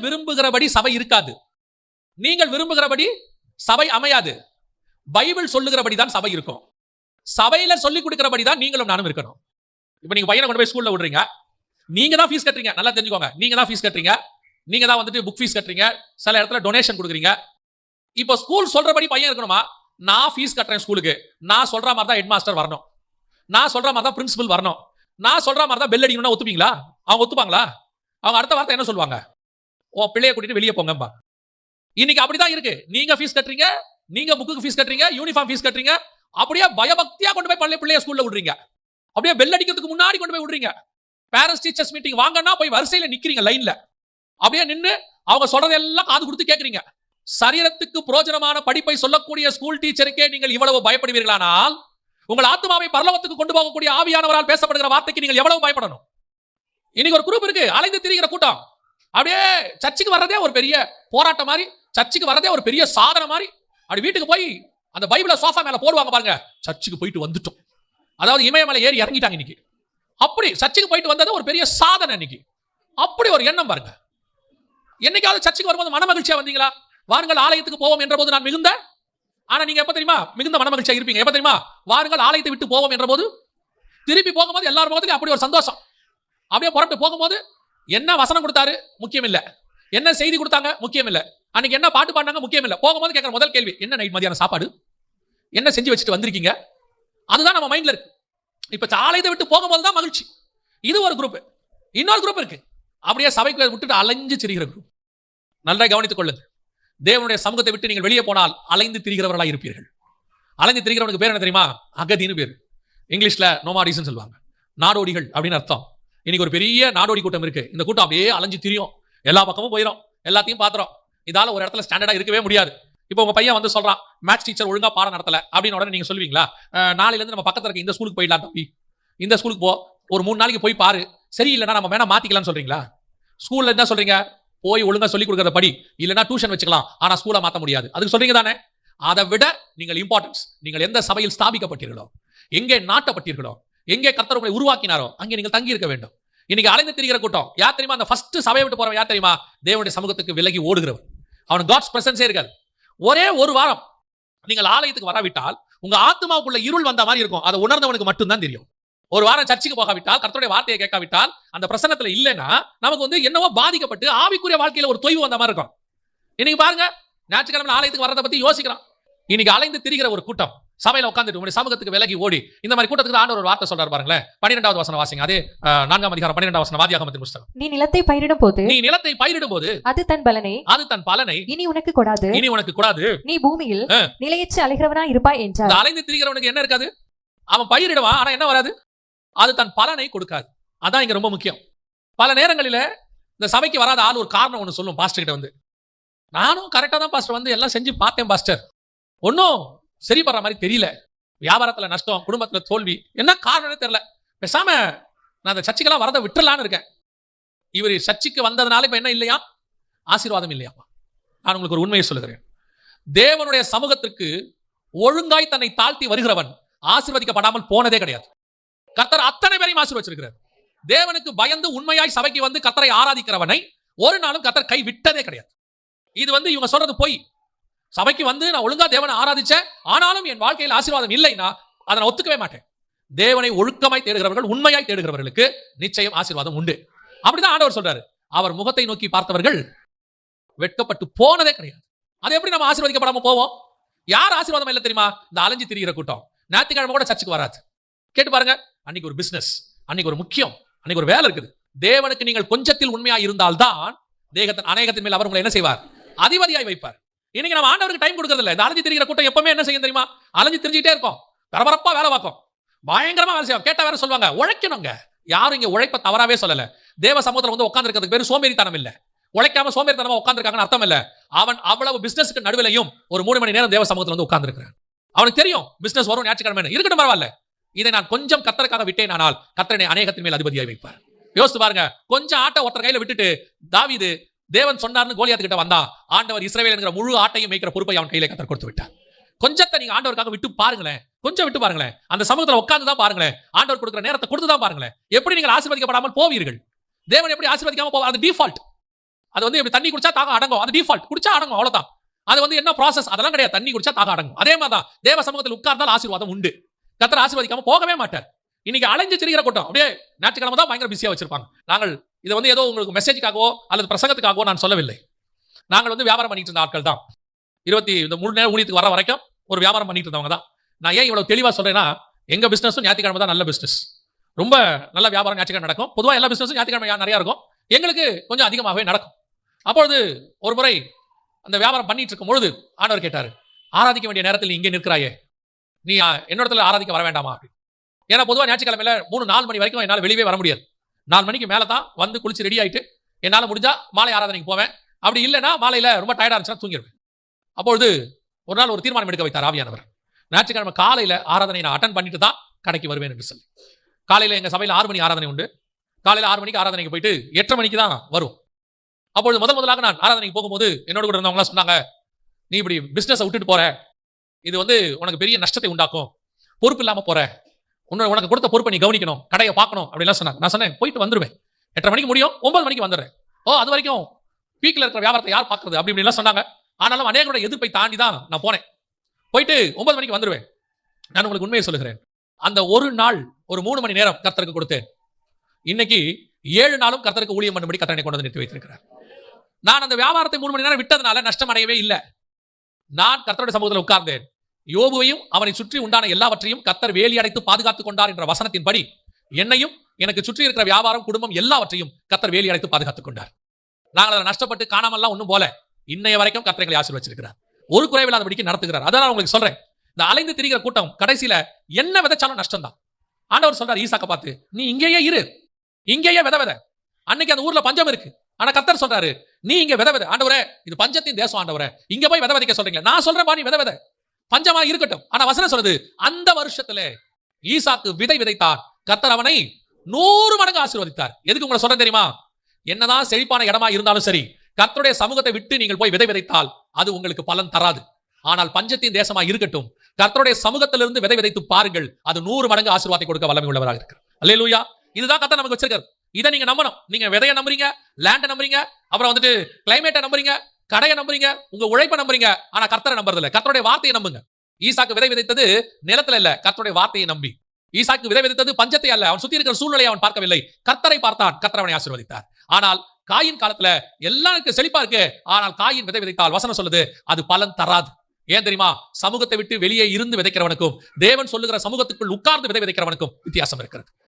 நீங்கள் விரும்புகிறபடி சபை இருக்காது. நீங்கள் விரும்புகிறபடி சபை அமையாது. பைபிள் சொல்லுகிறபடி தான் சபை இருக்கும். சபையில சொல்லிக் கொடுக்கிறபடி தான் நீங்களும் நானும் இருக்கணும். இப்போ நீங்க பையனை கொண்டு போய் ஸ்கூல்ல விடுறீங்க. நீங்க தான் ஃபீஸ் கட்டுறீங்க. நல்லா தெரிஞ்சுக்கோங்க. நீங்க தான் ஃபீஸ் கட்டுறீங்க. நீங்க தான் வந்துட்டு புக் ஃபீஸ் கட்டுறீங்க. சில இடத்துல டொனேஷன் கொடுக்குறீங்க. இப்போ ஸ்கூல் சொல்றபடி பையன் இருக்கணுமா? நான் ஃபீஸ் கட்டுறேன் ஸ்கூலுக்கு நான் சொல்ற மாதிரி தான் ஹெட் மாஸ்டர் வரணும். நான் சொல்ற மாதிரி தான் பிரின்சிபல் வரணும். நான் சொல்ற மாதிரி தான் பெல் அடிக்கணும்னா ஒத்துப்பீங்களா? அவங்க ஒத்துப்பாங்களா? அவங்க அடுத்த வார்த்தை என்ன சொல்லுவாங்க? ஓ பிள்ளைய கூட்டிட்டு வெளியே போங்கம்பா இன்னைக்கு அப்படிதான் இருக்கு. நீங்க ஃபீஸ் கட்டுறீங்க நீங்க புக்குக்கு ஃபீஸ் கட்டுறீங்க யூனிஃபார்ம் ஃபீஸ் கட்டுறீங்க அப்படியே பயபக்தியா கொண்டு போய் பள்ளி பிள்ளைய ஸ்கூல்ல விடுறீங்க. அப்படியே பெல் அடிக்கிறதுக்கு முன்னாடி கொண்டு போய் விடுறீங்க. பேரண்ட்ஸ் டீச்சர்ஸ் மீட்டிங் வாங்கன்னா போய் வரிசையில நிக்கிறீங்க லைன்ல அப்படியே நின்னு அவங்க சொல்றதெல்லாம் காது கொடுத்து கேட்கறீங்க சரீரத்துக்கு புரோஜனமான படிப்பை சொல்லக்கூடிய ஸ்கூல் டீச்சருக்கே நீங்கள் இவ்வளவு பயப்படுவீர்களானால் உங்கள் ஆத்மாவை பரலவத்துக்கு கொண்டு போகக்கூடிய ஆவியானவரால் பேசப்படுகிற வார்த்தைக்கு நீங்கள் எவ்வளவு பயப்படணும்? இன்னைக்கு ஒரு குரூப் இருக்கு. அலைந்து திரிகிற கூட்டம். அப்படியே சர்ச்சுக்கு வர்றதே ஒரு பெரிய போராட்டம் மாதிரி சர்ச்சுக்கு வர்றதே ஒரு பெரிய சாதனை மாதிரி. அப்படி வீட்டுக்கு போய் அந்த பைபிளை சோஃபா மேலே போடுவாங்க பாருங்க. சர்ச்சுக்கு போயிட்டு வந்துட்டோம். அதாவது இமயமலை ஏறி இறங்கிட்டாங்க இன்னைக்கு. அப்படி சர்ச்சுக்கு போயிட்டு வந்தது ஒரு பெரிய சாதனை இன்னைக்கு. அப்படி ஒரு எண்ணம் பாருங்க. என்னைக்காவது சர்ச்சுக்கு வரும்போது மன மகிழ்ச்சியா வந்தீங்களா? வாருங்கள் ஆலயத்துக்கு போவோம் என்ற போது நான் மிகுந்த ஆனா நீங்க எப்ப தெரியுமா? மிகுந்த மன மகிழ்ச்சியா இருப்பீங்க. எப்ப தெரியுமா? வாருங்கள் ஆலயத்தை விட்டு போவோம் என்ற போது திருப்பி போகும்போது எல்லார் முகத்துலயும் அப்படி ஒரு சந்தோஷம். அப்படியே புறப்பட்டு போகும்போது என்ன வசனம் கொடுத்தாரு? முக்கியம் இல்ல என்ன செய்தி கொடுத்தாங்க? முக்கியம் இல்ல அன்னைக்கு என்ன பாட்டு பாடினாங்க? முக்கியம் இல்ல போகும்போது கேட்கற முதல் கேள்வி என்ன நைட் மதியான சாப்பாடு? என்ன செஞ்சு வச்சுட்டு வந்திருக்கீங்க? அதுதான் நம்ம மைண்ட்ல இருக்கு. இப்ப சாலையை விட்டு போகும்போது தான் மகிழ்ச்சி. இது ஒரு குரூப் இன்னொரு குரூப் இருக்கு. அப்படியே சபைக்கு விட்டுட்டு அலைஞ்சு திரிகிற குரூப் நல்லா கவனித்துக் கொள்ளுங்க தேவனுடைய சமூகத்தை விட்டு நீங்கள் வெளியே போனால் அலைந்து திரிகிறவர்களாக இருப்பீர்கள். அலைந்து திரிகிறவனுக்கு பேர் என்ன தெரியுமா? அகதின்னு பேர். இங்கிலீஷ்ல நோமாடிஸ்னு சொல்லுவாங்க. நாடோடிகள் அப்படின்னு அர்த்தம். இன்னைக்கு ஒரு பெரிய நாடோடி கூட்டம் இருக்கு. இந்த கூட்டம் அப்படியே அலைஞ்சு திரியும். எல்லா பக்கமும் போயிடும் எல்லாத்தையும் பாத்துறோம் இதால ஒரு இடத்துல ஸ்டாண்டர்டா இருக்கவே முடியாது. இப்போ உங்க பையன் வந்து சொல்றான் மேக்ஸ் டீச்சர் ஒழுங்கா பாடம் நடத்தல. அப்படின்னு உடனே நீங்க சொல்லுவீங்களா? நாளையில இருந்து நம்ம பக்கத்துல இருக்க இந்த ஸ்கூலுக்கு போயிடலாம் தம்பி. இந்த ஸ்கூலுக்கு போ. ஒரு மூணு நாளைக்கு போய் பாரு. சரியில்லைன்னா நம்ம வேணா மாத்திக்கலாம்னு சொல்றீங்களா? ஸ்கூல்ல என்ன சொல்றீங்க? போய் ஒழுங்கா சொல்லி கொடுக்கறத படி. இல்லைன்னா டியூஷன் வச்சுக்கலாம். ஆனா ஸ்கூலை மாத்த முடியாது. அதுக்கு சொல்றீங்க தானே? அதை விட நீங்கள் இம்பார்ட்டன்ஸ் நீங்கள் எந்த சபையில் ஸ்தாபிக்கப்பட்டீர்களோ எங்கே நாட்டப்பட்டீர்களோ எங்கே கர்த்தர் உங்களை உருவாக்கினாரோ அங்கே நீங்கள் தங்கி இருக்க வேண்டும். இன்னைக்கு அலைந்து திரிகிற கூட்டம் யார் தெரியுமா? அந்த ஃபர்ஸ்ட் சபையை விட்டு போறவன் யார் தெரியுமா? தேவனுடைய சமூகத்துக்கு விலகி ஓடுகிறவன். அவன் காட்ஸ் பிரசன்ஸே இருக்காது. ஒரே ஒரு வாரம் நீங்கள் ஆலயத்துக்கு வராவிட்டால் உங்க ஆத்மாவுக்குள்ள இருள் வந்த மாதிரி இருக்கும். அதை உணர்ந்தவனுக்கு மட்டும்தான் தெரியும். ஒரு வாரம் சர்ச்சுக்கு போகாவிட்டால் கர்த்தருடைய வார்த்தையை கேட்காவிட்டால் அந்த பிரசன்னத்துல இல்லைன்னா நமக்கு வந்து என்னவோ பாதிக்கப்பட்டு ஆவிக்குரிய வாழ்க்கையில ஒரு தொய்வு வந்த மாதிரி இருக்கும். இன்னைக்கு பாருங்க ஞாயிற்றுக்கிழமை ஆலயத்துக்கு வரதை பத்தி யோசிக்கிறான் இன்னைக்கு அலைந்து திரிகிற ஒரு கூட்டம் சபையில உட்காந்துட்டு உங்களுடைய சமூகத்துக்கு விலகி ஓடி இந்த மாதிரி கூட்டத்துக்கு ஆண்டவர் ஒரு வார்த்தை சொல்றாரு பாருங்களேன். பன்னிரெண்டாவது வசனம் வாசிங்க. அதே நான்காம் அதிகாரம் பன்னிரெண்டாவது வசனம் வாதியாகமத்தின் புஸ்தகம். நீ நிலத்தை பயிரிடும் போது நீ நிலத்தை பயிரிடும் போது அது தன் பலனை அது தன் பலனை இனி உனக்கு கொடாது. இனி உனக்கு கூடாது. நீ பூமியில். நிலையற்று அலைகிறவனா இருப்பாய் என்றார். அலைந்து திரிகிறவனுக்கு என்ன இருக்காது? அவன் பயிரிடுவான் ஆனா என்ன வராது? அது தன் பலனை கொடுக்காது. அதான் இங்க ரொம்ப முக்கியம். பல நேரங்களில இந்த சபைக்கு வராத ஆள் ஒரு காரணம் ஒன்று சொல்லும் பாஸ்டர் கிட்ட வந்து. நானும் கரெக்டாக தான் பாஸ்டர் வந்து எல்லாம் செஞ்சு பார்த்தேன் பாஸ்டர் ஒன்றும் சரி பண்ற மாதிரி தெரியல. வியாபாரத்துல நஷ்டம் குடும்பத்துல தோல்வி. என்ன காரணம்னு தெரியல. பேசாம நான் அந்த சர்ச்சைக்கெல்லாம் வரதை விட்டுறலான்னு இருக்கேன். இவர் சர்ச்சைக்கு வந்ததுனால இப்ப என்ன இல்லையா? ஆசீர்வாதம் இல்லையாமா நான் உங்களுக்கு ஒரு உண்மையை சொல்லுகிறேன். தேவனுடைய சமூகத்திற்கு ஒழுங்காய் தன்னை தாழ்த்தி வருகிறவன் ஆசீர்வதிக்கப்படாமல் போனதே கிடையாது. கர்த்தர் அத்தனை பேரையும் ஆசீர்வச்சிருக்கிறார். தேவனுக்கு பயந்து உண்மையாய் சபைக்கு வந்து கர்த்தரை ஆராதிக்கிறவனை ஒரு நாளும் கர்த்தர் கை விட்டதே கிடையாது. இது வந்து இவங்க சொல்றது பொய். சபைக்கு வந்து நான் ஒழுங்கா தேவனை ஆராதிச்சேன். ஆனாலும் என் வாழ்க்கையில் ஆசீர்வாதம் இல்லைன்னா அதை நான் ஒத்துக்கவே மாட்டேன். தேவனை ஒழுக்கமாய் தேடுகிறவர்கள் உண்மையாய் தேடுகிறவர்களுக்கு நிச்சயம் ஆசீர்வாதம் உண்டு. அப்படிதான் ஆண்டவர் சொல்றாரு. அவர் முகத்தை நோக்கி பார்த்தவர்கள் வெட்கப்பட்டு போனதே கிடையாது. அதை எப்படி நம்ம ஆசீர்வதிக்கப்படாம போவோம்? யார் ஆசீர்வாதம் இல்லை தெரியுமா? இந்த அலைஞ்சு திரிகிற கூட்டம். ஞாயிற்றுக்கிழமை கூட சர்ச்சுக்கு வராது. கேட்டு பாருங்க அன்னைக்கு ஒரு பிசினஸ் அன்னைக்கு ஒரு முக்கியம் அன்னைக்கு ஒரு வேலை இருக்குது. தேவனுக்கு நீங்கள் கொஞ்சத்தில் உண்மையா இருந்தால்தான் தேகத்தின் அநேகத்தின் மேல் அவர் உங்களை என்ன செய்வார்? அதிபதியாய் வைப்பார். இன்னைக்கு நம்ம ஆண்டவருக்கு டைம் கொடுக்கறது இல்லை இந்த அலைஞ்சு திரிகிற கூட்டம் எப்பவுமே என்ன செய்யும் தெரியுமா? அலைஞ்சு திரிஞ்சுட்டே இருக்கும். பரபரப்பா வேலை பார்க்கும். பயங்கரமா வேலை செய்வோம் கேட்டா வேற சொல்லுவாங்க. உழைக்கணுங்க. யாரும் இங்க உழைப்ப தவறாவே சொல்லல. தேவ சமூகத்தில் வந்து உட்காந்துருக்கிறதுக்கு பேர் சோம்பேறித்தனம் இல்லை. உழைக்காம சோம்பேறித்தனமா உட்காந்துருக்காங்கன்னு அர்த்தம் இல்ல. அவன் அவ்வளவு பிசினஸ்க்கு நடுவிலையும் ஒரு மூணு மணி நேரம் தேவ சமூகத்துல வந்து உட்காந்துருக்கிறான் அவனுக்கு தெரியும் பிசினஸ் வரும் ஞாயிற்றுக்கிழமை இருக்கட்டும் பரவாயில்ல. இதை நான் கொஞ்சம் கத்தருக்காக விட்டேன் ஆனால் கத்தரனை அநேகத்தின் மேல் அதிபதியாக வைப்பார். யோசித்து பாருங்க. கொஞ்சம் ஆட்டை ஒருத்தர் கையில விட்டுட்டு தாவிது தேவன் சொன்னார்னு கோலியாத்து கிட்ட வந்தான் ஆண்டவர் இஸ்ரவேல் என்கிற முழு ஆட்டையும் மேய்க்கிற பொறுப்பை அவன் கையில கத்தர் கொடுத்து விட்டார். கொஞ்சத்தை நீங்க ஆண்டவருக்காக விட்டு பாருங்களேன். கொஞ்சம் விட்டு பாருங்களேன். அந்த சமூகத்தில் உட்கார்ந்து தான் பாருங்களேன். ஆண்டவர் கொடுக்குற நேரத்தை கொடுத்து தான் பாருங்களேன். எப்படி நீங்கள் ஆசீர்வதிக்கப்படாமல் போவீர்கள்? தேவன் எப்படி ஆசீர்வதிக்காம போவார்? அது டிஃபால்ட் அது வந்து எப்படி தண்ணி குடிச்சா தாக அடங்கும். அது டிஃபால்ட் குடிச்சா அடங்கும் அவ்வளோதான் அது வந்து என்ன ப்ராசஸ் அதெல்லாம் கிடையாது. தண்ணி குடிச்சா தாக அடங்கும். அதே மாதிரி தான் தேவ சமூகத்தில் உட்கார்ந்தால் ஆசீர்வாதம் உண்டு. கத்தர் ஆசீர்வதிக்காம போகவே மாட்டார். இன்னைக்கு அலைஞ்சு திரிகிற கூட்டம். அப்படியே ஞாயிற்றுக்கிழமை தான் பயங்கர பிஸியாக வச்சிருப்பாங்க. நாங்கள் இது வந்து ஏதோ உங்களுக்கு மெசேஜுக்காகவோ அல்லது பிரசங்கத்துக்காகவோ நான் சொல்லவில்லை. நாங்கள் வந்து வியாபாரம் பண்ணிட்டு இருந்த ஆட்கள் தான். இருபத்தி இந்த மூணு நேரம் ஊழியத்துக்கு வர வரைக்கும் ஒரு வியாபாரம் பண்ணிட்டு இருந்தவங்க தான். நான் ஏன் இவ்வளவு தெளிவாக சொல்றேன்னா எங்க பிசினஸும் ஞாயிற்றுக்கிழமை தான் நல்ல பிசினஸ் ரொம்ப நல்ல வியாபாரம் ஞாயிற்றுக்கிழமை நடக்கும். பொதுவாக எல்லா பிசினஸும் ஞாயிற்றுக்கிழமை நிறையா இருக்கும். எங்களுக்கு கொஞ்சம் அதிகமாகவே நடக்கும். அப்பொழுது ஒரு முறை அந்த வியாபாரம் பண்ணிட்டு இருக்கும் பொழுது ஆண்டவர் கேட்டார் ஆராதிக்க வேண்டிய நேரத்தில் நீ இங்கே நிற்கிறாயே. நீ ஆ, ஆராதிக்க வர வேண்டாமா? அப்படின்னு. ஏன்னா பொதுவாக ஞாயிற்றுக்கிழமையில மூணு நாலு மணி வரைக்கும் என்னால் வெளியே வர முடியாது. நாலு மணிக்கு மேலே தான் வந்து குளிச்சு ரெடி ஆகிட்டு என்னால் முடிஞ்சால் மாலை ஆராதனைக்கு போவேன். அப்படி இல்லைன்னா மாலையில் ரொம்ப டயர்டாக இருந்துச்சுன்னா தூங்கிடுவேன் அப்பொழுது ஒரு நாள் ஒரு தீர்மானம் எடுக்க வைத்தார் ஆவியானவர். ஞாயிற்றுக்கிழமை காலையில் ஆராதனை நான் அட்டன் பண்ணிட்டு தான் கடைக்கு வருவேன் என்று சொல்லி. காலையில் எங்கள் சபையில் ஆறு மணி ஆராதனை உண்டு. காலையில் ஆறு மணிக்கு ஆராதனைக்கு போயிட்டு எட்டரை மணிக்கு தான் வரும் அப்பொழுது முதல் முதலாக நான் ஆராதனைக்கு போகும்போது என்னோட கூட இருந்தவங்களாம் சொன்னாங்க நீ இப்படி பிஸ்னஸை விட்டுட்டு போற. இது வந்து உனக்கு பெரிய நஷ்டத்தை உண்டாக்கும். பொறுப்பு இல்லாமல் போற. உன்னை உனக்கு கொடுத்த பொறுப்பை நீ கவனிக்கணும் கடையை பார்க்கணும் அப்படிலாம் சொன்னாங்க நான் சொன்னேன் போயிட்டு வந்துடுவேன் எட்டரை மணிக்கு முடியும் ஒன்பது மணிக்கு வந்துடுறேன். ஓ அது வரைக்கும் பீக்கில் இருக்கிற வியாபாரத்தை யார் பார்க்கறது அப்படி இப்படிலாம் சொன்னாங்க. ஆனாலும் அநேகரோட எதிர்ப்பை தாண்டி தான் நான் போனேன். போயிட்டு ஒன்பது மணிக்கு வந்துடுவேன். நான் உங்களுக்கு உண்மையை சொல்லுகிறேன். அந்த ஒரு நாள் ஒரு மூணு மணி நேரம் கர்த்தருக்கு கொடுத்தேன். இன்னைக்கு ஏழு நாளும் கர்த்தருக்கு ஊழியம் பண்ணும்படி கர்த்தனை கொண்டு வந்து நிறுத்தி வைத்திருக்கிறார். நான் அந்த வியாபாரத்தை மூணு மணி நேரம் விட்டதுனால நஷ்டம் அடையவே இல்லை. நான் கர்த்தருடைய சமூகத்தில் உட்கார்ந்தேன். யோபுவையும் அவனை சுற்றி உண்டான எல்லாவற்றையும் கத்தர் வேலி அடைத்து பாதுகாத்துக் கொண்டார் என்ற வசனத்தின்படி என்னையும் எனக்கு சுற்றி இருக்கிற வியாபாரம் குடும்பம் எல்லாவற்றையும் கத்தர் வேலி அடைத்து பாதுகாத்துக் கொண்டார். நாங்கள் அதை நஷ்டப்பட்டு காணாமல்லாம் ஒன்றும் போல இன்னைய வரைக்கும் கத்திரங்களை ஆசீர்வச்சிருக்கிறார். ஒரு குறைவில்லாதபடிக்கு நடத்துகிறார். அதான் நான் உங்களுக்கு சொல்றேன். இந்த அலைந்து திரிகிற கூட்டம் கடைசியில என்ன விதைச்சாலும் நஷ்டம் தான் ஆண்டவர் சொல்றார் ஈசாக்க பார்த்து நீ இங்கேயே இரு. இங்கேயே வித வித. அன்னைக்கு அந்த ஊர்ல பஞ்சம் இருக்கு. ஆனா கத்தர் சொல்றாரு நீ இங்க வித வித. ஆண்டவரே இது பஞ்சத்தின் தேசம் ஆண்டவரே. இங்க போய் வித விதைக்க சொல்றீங்க நான் சொல்றேன் பா நீ வித வித. பஞ்சமா இருக்கட்டும். ஆனா வசனம் சொல்றது அந்த வருஷத்துல ஈசாக்கு விதை விதைத்தார். கர்த்தர் அவனை நூறு மடங்கு ஆசீர்வதித்தார். எதுக்கு உங்களை சொல்றேன் தெரியுமா? என்னதான் செழிப்பான இடமா இருந்தாலும் சரி கர்த்தருடைய சமூகத்தை விட்டு நீங்கள் போய் விதை விதைத்தால் அது உங்களுக்கு பலன் தராது. ஆனால் பஞ்சத்தின் தேசமா இருக்கட்டும் கர்த்தருடைய சமூகத்திலிருந்து விதை விதைத்து பாருங்கள் அது நூறு மடங்கு ஆசீர்வாதத்தை கொடுக்க வல்லமை உள்ளவராக இருக்கிறார். அல்லேலூயா. இதுதான் கர்த்தர் நமக்கு வச்சிருக்காரு. இதை நீங்க நம்பணும். நீங்க விதைய நம்புறீங்க லேண்டை நம்புறீங்க அப்புறம் வந்துட்டு கிளைமேட்டை நம்புறீங்க கடையை நம்புறீங்க உங்க உழைப்பை நம்புறீங்க ஆனா கர்த்தரை நம்புறது இல்ல கர்த்தருடைய வார்த்தையை நம்புங்க. ஈசாக்கு விதை விதைத்தது நிலத்துல இல்ல கர்த்தருடைய வார்த்தையை நம்பி. ஈசாக்கு விதை விதைத்தது பஞ்சத்தை அல்ல அவன் சுத்தி இருக்கிற சூழ்நிலையை அவன் பார்க்கவில்லை. கர்த்தரை பார்த்தான் கர்த்தர் அவனை ஆசீர்வதித்தார். ஆனால் காயின் காலத்துல எல்லாருக்கும் செழிப்பா இருக்கு ஆனால் காயின் விதை விதைத்தால் வசனம் சொல்லுது அது பலன் தராது. ஏன் தெரியுமா? சமூகத்தை விட்டு வெளியே இருந்து விதைக்கிறவனுக்கும் தேவன் சொல்லுகிற சமூகத்துக்குள் உட்கார்ந்து விதை விதைக்கிறவனுக்கும் வித்தியாசம் இருக்கிறது.